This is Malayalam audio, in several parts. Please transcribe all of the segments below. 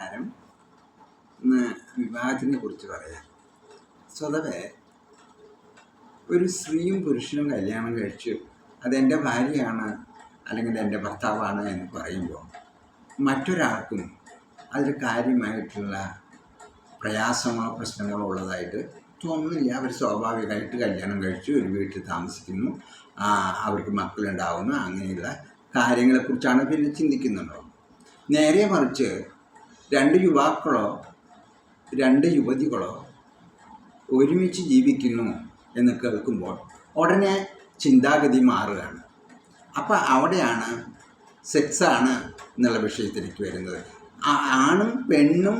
കാരം ഇന്ന് വിവാഹത്തിനെ കുറിച്ച് പറയാം. സ്വതവേ ഒരു സ്ത്രീയും പുരുഷനും കല്യാണം കഴിച്ചു അതെന്റെ ഭാര്യയാണ് അല്ലെങ്കിൽ എന്റെ ഭർത്താവാണ് എന്ന് പറയുമ്പോൾ മറ്റൊരാൾക്കും അതിൽ കാര്യമായിട്ടുള്ള പ്രയാസങ്ങളോ പ്രശ്നങ്ങളോ ഉള്ളതായിട്ട് തോന്നുന്നില്ല. അവർ സ്വാഭാവികമായിട്ട് കല്യാണം കഴിച്ചു ഒരു വീട്ടിൽ താമസിക്കുന്നു. അവർക്ക് മക്കളുണ്ടാവുന്നു. അങ്ങനെയുള്ള കാര്യങ്ങളെക്കുറിച്ചാണ് പിന്നെ ചിന്തിക്കുന്നുണ്ടോ? നേരെ മറിച്ച് രണ്ട് യുവാക്കളോ രണ്ട് യുവതികളോ ഒരുമിച്ച് ജീവിക്കുന്നു എന്ന് കേൾക്കുമ്പോൾ ഉടനെ ചിന്താഗതി മാറുകയാണ്. അപ്പോൾ അവിടെയാണ് സെക്സാണ് എന്നുള്ള വിഷയത്തിലേക്ക് വരുന്നത്. ആണും പെണ്ണും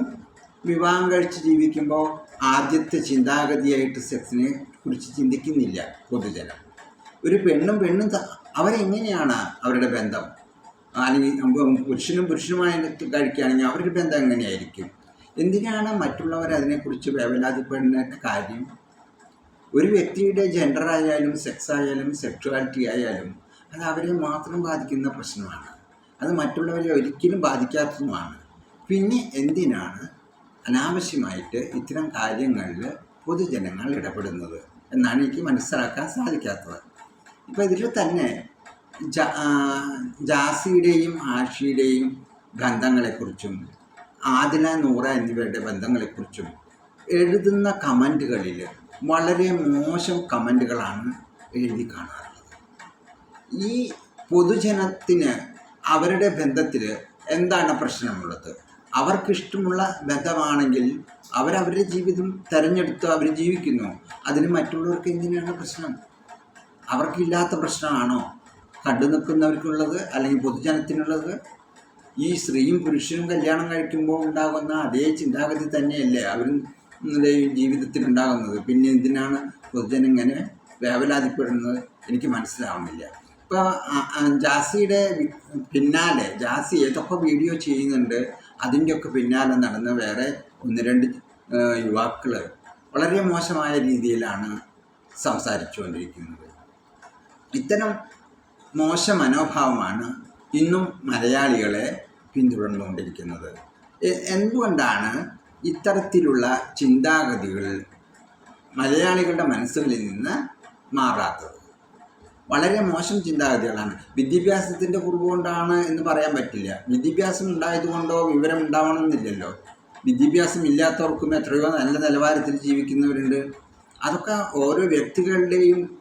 വിവാഹം കഴിച്ച് ജീവിക്കുമ്പോൾ ആദ്യത്തെ ചിന്താഗതിയായിട്ട് സെക്സിനെ കുറിച്ച് ചിന്തിക്കുന്നില്ല പൊതുജനം. ഒരു പെണ്ണും പെണ്ണും അവരെങ്ങനെയാണ് അവരുടെ ബന്ധം? അല്ലെങ്കിൽ പുരുഷനും പുരുഷനുമായി കഴിക്കുകയാണെങ്കിൽ അവരുടെ ബന്ധം എങ്ങനെയായിരിക്കും? എന്തിനാണ് മറ്റുള്ളവർ അതിനെക്കുറിച്ച് വേവലാതിപ്പെടുന്ന കാര്യം? ഒരു വ്യക്തിയുടെ ജെൻഡർ ആയാലും സെക്സ് ആയാലും സെക്ഷുവാലിറ്റി ആയാലും അത് അവരെ മാത്രം ബാധിക്കുന്ന പ്രശ്നമാണ്. അത് മറ്റുള്ളവരെ ഒരിക്കലും ബാധിക്കാത്തതുമാണ്. പിന്നെ എന്തിനാണ് അനാവശ്യമായിട്ട് ഇത്തരം കാര്യങ്ങളിൽ പൊതുജനങ്ങൾ ഇടപെടുന്നത്? എന്നാണ് എനിക്ക് മനസ്സിലാക്കാൻ സാധിക്കാത്തത്. ഇപ്പോൾ ഇതിൽ തന്നെ ജാസിയുടെയും ആഷിയുടെയും ബന്ധങ്ങളെക്കുറിച്ചും ആദില നൂറ എന്നിവരുടെ ബന്ധങ്ങളെക്കുറിച്ചും എഴുതുന്ന കമന്റുകളിൽ വളരെ മോശം കമന്റുകളാണ് എഴുതി കാണാറുള്ളത്. ഈ പൊതുജനത്തിന് അവരുടെ ബന്ധത്തിൽ എന്താണ് പ്രശ്നമുള്ളത്? അവർക്കിഷ്ടമുള്ള ബന്ധമാണെങ്കിൽ അവരവരുടെ ജീവിതം തിരഞ്ഞെടുത്ത് അവർ ജീവിക്കുന്നു. അതിന് മറ്റുള്ളവർക്ക് എങ്ങനെയാണ് പ്രശ്നം? അവർക്കില്ലാത്ത പ്രശ്നമാണോ? കണ്ടു നിൽക്കുന്നവർക്കുള്ളത് അല്ലെങ്കിൽ പൊതുജനത്തിനുള്ളത് ഈ സ്ത്രീയും പുരുഷനും കല്യാണം കഴിക്കുമ്പോൾ ഉണ്ടാകുന്ന അതേ ചിന്താഗതി തന്നെയല്ലേ അവരും ജീവിതത്തിൽ ഉണ്ടാകുന്നത്. പിന്നെ എന്തിനാണ് പൊതുജനം ഇങ്ങനെ വേവലാതിപ്പെടുന്നത്? എനിക്ക് മനസ്സിലാവുന്നില്ല. ഇപ്പോൾ ജാസിയുടെ പിന്നാലെ ജാസി ഏതൊക്കെ വീഡിയോ ചെയ്യുന്നുണ്ട് അതിന്റെയൊക്കെ പിന്നാലെ നടന്ന വേറെ ഒന്ന് രണ്ട് യുവാക്കൾ വളരെ മോശമായ രീതിയിലാണ് സംസാരിച്ചുകൊണ്ടിരിക്കുന്നത്. ഇത്തരം മോശ മനോഭാവമാണ് ഇന്നും മലയാളികളെ പിന്തുടർന്നുകൊണ്ടിരിക്കുന്നത്. എന്തുകൊണ്ടാണ് ഇത്തരത്തിലുള്ള ചിന്താഗതികൾ മലയാളികളുടെ മനസ്സുകളിൽ നിന്ന് മാറാത്തത്? വളരെ മോശം ചിന്താഗതികളാണ്. വിദ്യാഭ്യാസത്തിന്റെ കുറവുകൊണ്ടാണ് എന്ന് പറയാൻ പറ്റില്ല. വിദ്യാഭ്യാസം ഉണ്ടായതുകൊണ്ടോ വിവരം ഉണ്ടാവണമെന്നില്ലല്ലോ. വിദ്യാഭ്യാസം ഇല്ലാത്തവർക്കും എത്രയോ നല്ല നിലവാരത്തിൽ ജീവിക്കുന്നവരുണ്ട്. അതൊക്കെ ഓരോ വ്യക്തികളുടെയും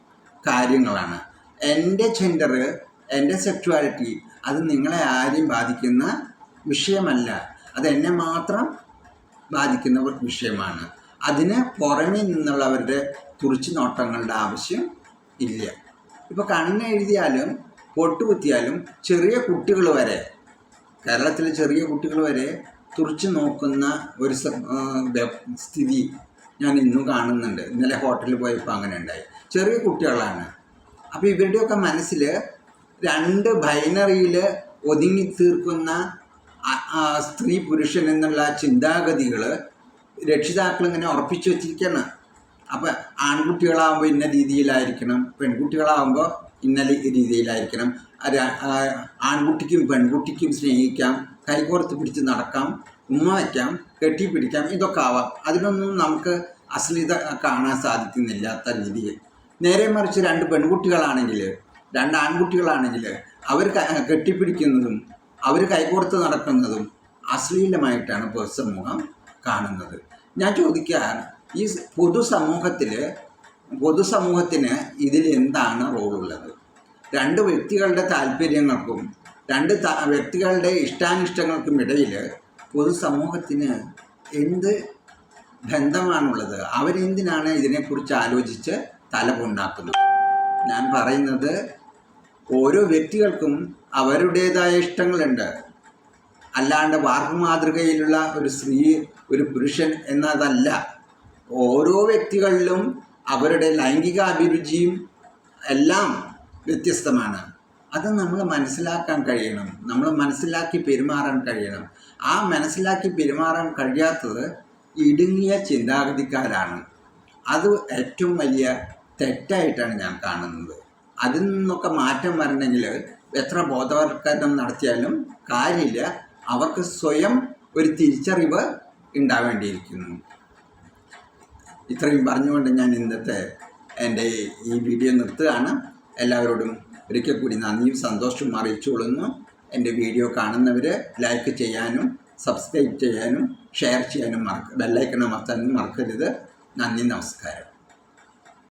കാര്യങ്ങളാണ്. എന്റെ ജെൻഡർ എന്റെ സെക്ച്വാലിറ്റി അത് നിങ്ങളെ ആരെയും ബാധിക്കുന്ന വിഷയമല്ല. അത് എന്നെ മാത്രം ബാധിക്കുന്ന വിഷയമാണ്. അതിന് പുറമേ നിന്നുള്ളവരുടെ തുറിച്ചു നോട്ടങ്ങളുടെ ആവശ്യം ഇല്ല. ഇപ്പോൾ കണ്ണെഴുതിയാലും പൊട്ടുകുത്തിയാലും ചെറിയ കുട്ടികൾ വരെ കേരളത്തിലെ ചെറിയ കുട്ടികൾ വരെ തുറിച്ച് നോക്കുന്ന ഒരു സ്ഥിതി ഞാൻ ഇന്നും കാണുന്നുണ്ട്. ഇന്നലെ ഹോട്ടലിൽ പോയപ്പോൾ അങ്ങനെ ഉണ്ടായി ചെറിയ കുട്ടികളാണ്. അപ്പോൾ ഇവരുടെയൊക്കെ മനസ്സിൽ രണ്ട് ബൈനറിയിൽ ഒതുങ്ങി തീർക്കുന്ന സ്ത്രീ പുരുഷൻ എന്നുള്ള ചിന്താഗതികൾ രക്ഷിതാക്കൾ ഇങ്ങനെ ഉറപ്പിച്ചു വച്ചിരിക്കുകയാണ് അപ്പം ആൺകുട്ടികളാകുമ്പോൾ ഇന്ന രീതിയിലായിരിക്കണം പെൺകുട്ടികളാകുമ്പോൾ ഇന്ന രീതിയിലായിരിക്കണം ആൺകുട്ടിക്കും പെൺകുട്ടിക്കും സ്നേഹിക്കാം കൈകോർത്ത് പിടിച്ച് നടക്കാം ഉമ്മ വയ്ക്കാം കെട്ടിപ്പിടിക്കാം ഇതൊക്കെ ആവാം. അതിനൊന്നും നമുക്ക് അശ്ലീത കാണാൻ സാധിക്കുന്നില്ലാത്ത രീതിയിൽ. നേരെ മറിച്ച് രണ്ട് പെൺകുട്ടികളാണെങ്കിൽ രണ്ട് ആൺകുട്ടികളാണെങ്കിൽ അവർ കെട്ടിപ്പിടിക്കുന്നതും അവർ കൈകോർത്ത് നടക്കുന്നതും അശ്ലീലമായിട്ടാണ് പൊതുസമൂഹം കാണുന്നത്. ഞാൻ ചോദിക്കാൻ ഈ പൊതുസമൂഹത്തിൽ പൊതുസമൂഹത്തിന് ഇതിൽ എന്താണ് റോളുള്ളത്? രണ്ട് വ്യക്തികളുടെ താല്പര്യങ്ങൾക്കും രണ്ട് വ്യക്തികളുടെ ഇഷ്ടാനിഷ്ടങ്ങൾക്കും ഇടയിൽ പൊതുസമൂഹത്തിന് എന്ത് ബന്ധമാണുള്ളത്? അവരെന്തിനാണ് ഇതിനെക്കുറിച്ച് ആലോചിച്ച് തലപുണ്ടാക്കുന്നത് ഞാൻ പറയുന്നത് ഓരോ വ്യക്തികൾക്കും അവരുടേതായ ഇഷ്ടങ്ങളുണ്ട്. അല്ലാണ്ട് വാർഗമാതൃകയിലുള്ള മാതൃകയിലുള്ള ഒരു സ്ത്രീ ഒരു പുരുഷൻ എന്നതല്ല. ഓരോ വ്യക്തികളിലും അവരുടെ ലൈംഗിക അഭിരുചിയും എല്ലാം വ്യത്യസ്തമാണ്. അത് നമ്മൾ മനസ്സിലാക്കാൻ കഴിയണം. നമ്മൾ മനസ്സിലാക്കി പെരുമാറാൻ കഴിയണം. ആ മനസ്സിലാക്കി പെരുമാറാൻ കഴിയാത്തത് ഇടുങ്ങിയ ചിന്താഗതിക്കാരാണ്. അത് ഏറ്റവും വലിയ തെറ്റായിട്ടാണ് ഞാൻ കാണുന്നത്. അതിൽ നിന്നൊക്കെ മാറ്റം വരണമെങ്കിൽ എത്ര ബോധവൽക്കരണം നടത്തിയാലും കാര്യമില്ല. അവർക്ക് സ്വയം ഒരു തിരിച്ചറിവ് ഉണ്ടാവേണ്ടിയിരിക്കുന്നു. ഇത്രയും പറഞ്ഞുകൊണ്ട് ഞാൻ ഇന്നത്തെ എന്റെ ഈ വീഡിയോ നിർത്തുകയാണ്. എല്ലാവരോടും ഒരിക്കൽ കൂടി നന്ദിയും സന്തോഷവും അറിയിച്ചുകൊള്ളുന്നു. എന്റെ വീഡിയോ കാണുന്നവർ ലൈക്ക് ചെയ്യാനും സബ്സ്ക്രൈബ് ചെയ്യാനും ഷെയർ ചെയ്യാനും മറക്ക ബെല്ലൈക്കൺ അമർത്താനും മറക്കരുത്. നന്ദി നമസ്കാരം.